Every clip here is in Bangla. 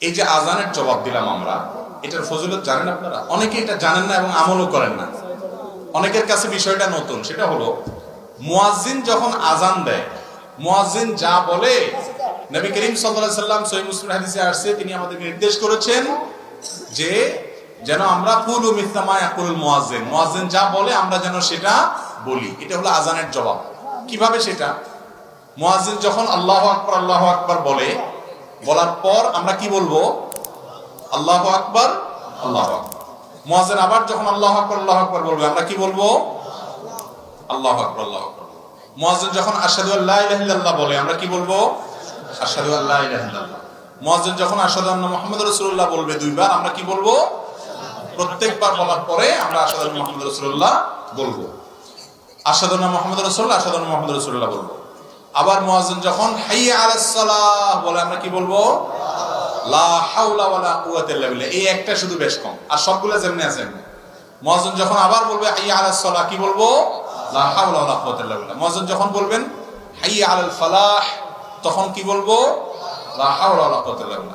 এই যে আজানের জবাব দিলাম আমরা, এটার ফজিলত জানেন আপনারা? অনেকে এটা জানেন না এবং আমলও করেন না। অনেকের কাছে বিষয়টা নতুন, সেটা হলো, মুয়াজ্জিন যখন আজান দেয়, মুয়াজ্জিন যা বলে, নবী করিম সাল্লাল্লাহু সাল্লাম সহিহ মুসলিম হাদিসে আসছে, তিনি আমাদেরকে নির্দেশ করেছেন যে, যেন আমরা কুলু মিথলামা ইয়াকুল মুয়াজ্জিন মুয়াজ্জিন যা বলে আমরা যেন সেটা বলি। এটা হলো আজানের জবাব। কীভাবে সেটা? মুয়াজ্জিন যখন আল্লাহু আকবার আল্লাহু আকবার বলে বলার পর আমরা কি বলব? আল্লাহ আকবর, আল্লাহ আকবার। আবার যখন আল্লাহ আকবার আল্লাহ আকবার বলবে, আমরা কি বলব? আল্লাহ আকবার, আল্লাহু আকবার। মুয়াজ্জিন যখন আশহাদু আল্লা ইলাহা বলে, আমরা কি বলব? আশহাদু আল্লা ইলাহা ইল্লাল্লাহ। যখন আশহাদু আন্না মুহাম্মাদুর রাসূলুল্লাহ বলবে দুইবার, আমরা কি বলব? প্রত্যেকবার বলার পরে আমরা আশহাদু আন্না মুহাম্মাদুর রাসূলুল্লাহ বলব। মুহাম্মাদুর রাসূলুল্লাহ, আশহাদু আন্না মুহাম্মাদুর রাসূলুল্লাহ বলব। আবার মুয়াজ্জিন যখন বলে, আমরা কি বলব? এই একটা শুধু বেশ কম, আর সবগুলো যেমনি আছে এমনি। যখন আবার বলবে হাইয়া কি বলব? লা যখন বলবেন আলাল তখন কি বলব?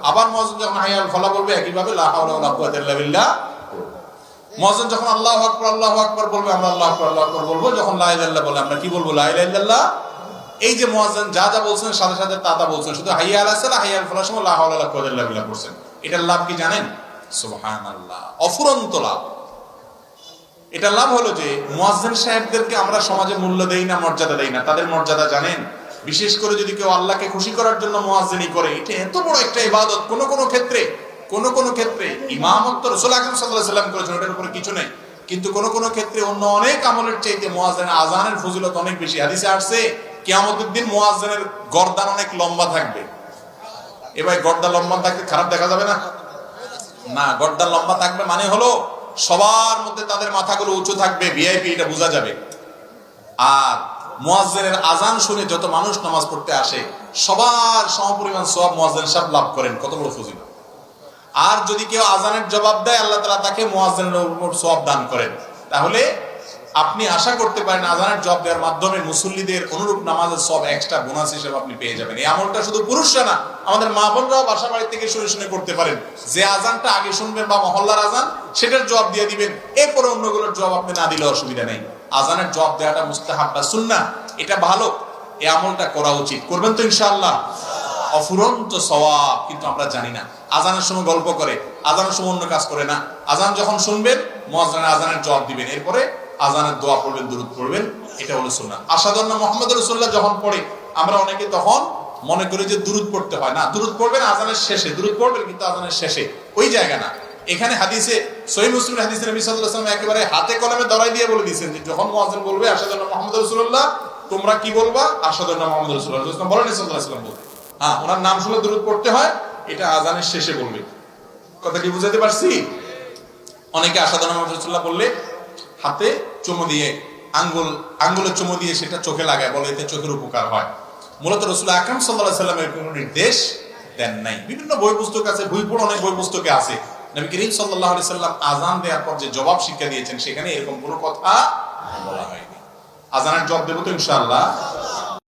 আবার মুয়াজ্জিন যখন হাইয়া আল ফালাহ বলবে একই ভাবে লা যখন আল্লাহু আকবার বলবে, আমরা আল্লাহু আকবার, আল্লাহু বলব। যখন লা বলে, আমরা কি বলব? লা এই যে মুয়াজ্জিন যা যা বলছেন, সাথে সাথে তা তা বলছেন। শুধু হাইয়া আলাস সালাহ হাইয়া আল ফালাহ সময় লা হাওলা ওয়ালা কুওয়াতা করছেন। এটার লাভ কি জানেন? সুবহানাল্লাহ। অফুরন্ত লাভ। এটার লাভ হলো যে, মুয়াজ্জিন সাহেবদেরকে আমরা সমাজে মূল্য দেই না, মর্যাদা দেই না। তাদের মর্যাদা জানেন? বিশেষ করে যদি কেউ আল্লাহকে খুশি করার জন্য মুয়াজ্জিনি করে, এটা এত বড় একটা ইবাদত। কোন কোন ক্ষেত্রে, কোন কোন ক্ষেত্রে, ইমামত্ব রাসূল আকরাম আলাইহি সাল্লাম করেছেন, ওটার উপরে কিছু নেই। কিন্তু কোন কোন ক্ষেত্রে অন্য অনেক আমলের চাইতে মুয়াজ্জিন আজানের ফজিলত অনেক বেশি। হাদিসে আসছে কিয়ামতের দিন মুয়াজ্জিনের গর্দান অনেক লম্বা থাকবে। এবার গর্দা লম্বা থাকতে খারাপ দেখা যাবে না? না গর্দান লম্বা থাকবে মানে হলো সবার মধ্যে তাদের মাথাগুলো উঁচু থাকবে ভিআইপি এটা বোঝা যাবে। আর মুয়াজ্জিনের আজান শুনে যত মানুষ নামাজ পড়তে আসে, সবার সমপরিমাণ সব মুয়াজ্জিন সাহেব লাভ করেন, কত বড় ফজিলত। আর যদি কেউ আজানের জবাব দেয়, আল্লাহ তাআলা তাকে মুয়াজ্জিনের উপর সওয়াব দান করেন। তাহলে আপনি আশা করতে পারেন আজানের জবাব দেওয়ার মাধ্যমে মুসল্লিদের অনুরূপ নামাজের সব এক্সট্রা বোনাস হিসেবে আপনি পেয়ে যাবেন। এই আমলটা শুধু পুরুষরা না, আমাদের মা বোনরাও বাসা বাড়ি থেকে শুনে শুনে করতে পারেন। যে আজানটা আগে শুনবেন বা মহল্লার আজান সেটার জবাব দিয়ে দিবেন। এরপরে অন্যগুলোর জবাব আপনি না দিলে অসুবিধা নেই। আজানের জবাব দেওয়াটা মুস্তাহাব বা সুন্না এটা ভালো। এই আমলটা করা উচিত। করবেন তো ইনশাআল্লাহ। অফুরন্ত সওয়াব, কিন্তু আমরা জানি না। আজানের সময় গল্প করে আজানের সময় অন্য কাজ করে না। আজান যখন শুনবেন, মুয়াজ্জিনের আজানের জব দিবেন। এরপরে আজানের দোয়া পড়বেন, দুরুদ পড়বেন, এটা হলো সুন্নাহ। আসাদুল্লাহ মোহাম্মদ রাসূলুল্লাহ যখন পড়ে, আমরা অনেকে তখন মনে করি যে দুরুদ পড়তে হয় না। দুরুদ পড়বেন আজানের শেষে, দুরুদ পড়বেন কিন্তু আজানের শেষে, ওই জায়গা না। এখানে হাদিসে সহি মুসলিম হাদিসে নবী একেবারে হাতে কলমে ধরাই দিয়ে বলে দিয়েছেন যে যখন মুয়াজ্জিন বলবে আসাদুল্লাহ মোহাম্মদ রাসূলুল্লাহ, তোমরা কি বলবা? আসাদুল্লাহ মোহাম্মদ রাসূলুল্লাহ। রাসূলুল্লাহ বলেন সাল্লাল্লাহু বলতে। হ্যাঁ ওনার নাম শুনে দুরুদ পড়তে হয়, এটা আজানের শেষে বলবে। কথা কি বুঝাতে পারছি? অনেকে আসাদুল্লাহ মোহাম্মদ রাসূলুল্লাহ বললে হাতে চুমু দিয়ে, আঙ্গুল, আঙ্গুলে চুমু দিয়ে সেটা চোখে লাগায়, বলে এতে চোখের উপকার হয়। মূলত রসুল আকরাম সাল্লাহ সাল্লামের কোনো নির্দেশ দেন নাই। বিভিন্ন বই পুস্তক আছে বইপুর অনেক বই পুস্তকে আছে। নবী করিম সাল্লাহ সাল্লাম আজান দেওয়ার পর যে জবাব শিক্ষা দিয়েছেন, সেখানে এরকম কোনো কথা বলা হয়নি। আজানের জব দেবো তো ইনশাআল্লাহ।